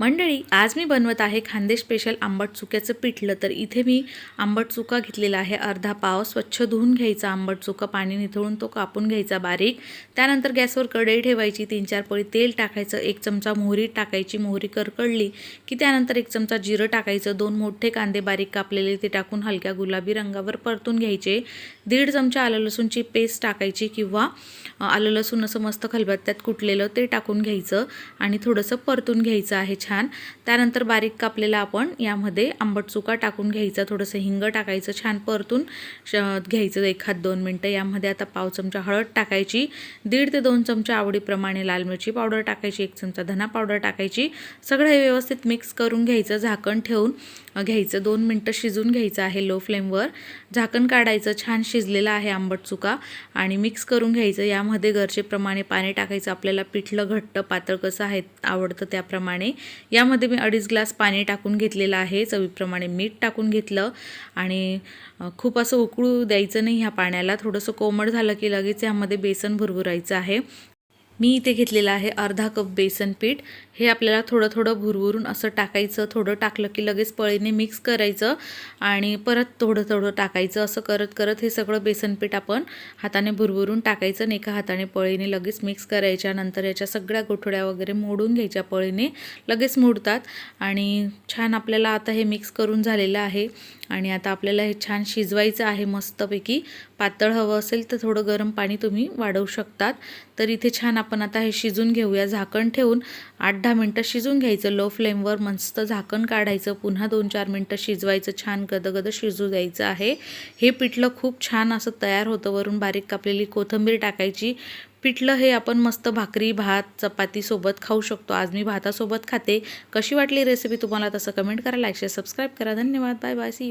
मंडळी आज मी बनवत आहे खांदे स्पेशल आंबट चुक्याचं पिठलं तर इथे मी आंबट चुका घेतलेला आहे. अर्धा पाव स्वच्छ धुवून घ्यायचा आंबट चुका. पाणी निथळून तो कापून घ्यायचा बारीक. त्यानंतर गॅसवर कढई ठेवायची. तीन चार पळी तेल टाकायचं. एक चमचा मोहरी टाकायची. मोहरी करकडली की त्यानंतर एक चमचा जिरं टाकायचं. दोन मोठे कांदे बारीक कापलेले ते टाकून हलक्या गुलाबी रंगावर परतून घ्यायचे. दीड चमचा आलं लसूणची पेस्ट टाकायची किंवा आलं लसूण असं मस्त खलबत्त्यात कुटलेलं ते टाकून घ्यायचं आणि थोडंसं परतून घ्यायचं आहे. छान छान. त्यानंतर बारीक कापलेला आपण यामध्ये आंबट चुका टाकून घ्यायचं थोडंसं हिंग टाकायचं छान परतून श घ्यायचं एखाद दोन मिनटं. यामध्ये आता पाव चमचा हळद टाकायची दीड ते दोन चमचा आवडीप्रमाणे लाल मिरची पावडर टाकायची एक चमचा धना पावडर टाकायची. सगळं हे व्यवस्थित मिक्स करून घ्यायचं झाकण ठेवून घ्यायचं. दोन मिनटं शिजून घ्यायचं आहे लो फ्लेमवर. झाकण काढायचं छान शिजलेलं आहे आंबट चुका आणि मिक्स करून घ्यायचं. यामध्ये गरजेप्रमाणे पाणी टाकायचं. आपल्याला पिठलं घट्ट पातळ कसं आहे आवडतं त्याप्रमाणे. यामध्ये मी अडीच ग्लास पाणी टाकून घेतलेलं आहे. चवीप्रमाणे मीठ टाकून घेतलं. आणि खूप असं उकळू द्यायचं नाही ह्या पाण्याला. थोडंसं कोमट झालं की लगेच यामध्ये बेसन भुरभुरायचं आहे. मी इथे घेतलेलं आहे अर्धा कप बेसन पीठ. हे आपल्याला थोडं थोडं भुरभुरून असं टाकायचं थोडं टाकलं की लगेच पळीने मिक्स करायचं आणि परत थोडं थोडं टाकायचं. असं करत करत हे सगळं बेसन पीठ आपण हाताने भुरभुरून टाकायचं आणि एका हाताने पळीने लगेच मिक्स करायच्या. नंतर याच्या सगळ्या गोठड्या वगैरे मोडून घ्यायच्या पळीने. लगेच मोडतात आणि छान आपल्याला आता हे मिक्स करून झालेलं आहे. आणि आता आपल्याला हे छान शिजवायचं आहे मस्तपैकी. पातळ हवं असेल तर थोडं गरम पाणी तुम्ही वाढवू शकतात. तर इथे छान आपण आता हे शिजून घेऊया. झाकण ठेवून आठ दहा मिनटं शिजून घ्यायचं. लो फ्लेमवर मस्त झाकण काढायचं. पुन्हा दोन चार मिनटं शिजवायचं. छान गदगद शिजू द्यायचं आहे. हे पिठलं खूप छान असं तयार होतं. वरून बारीक कापलेली कोथिंबीर टाकायची. पिठलं हे आपण मस्त भाकरी भात चपातीसोबत खाऊ शकतो. आज मी भातासोबत खाते. कशी वाटली रेसिपी तुम्हाला तसं कमेंट करा लाईक शेअर सबस्क्राईब करा. धन्यवाद. Bye bye C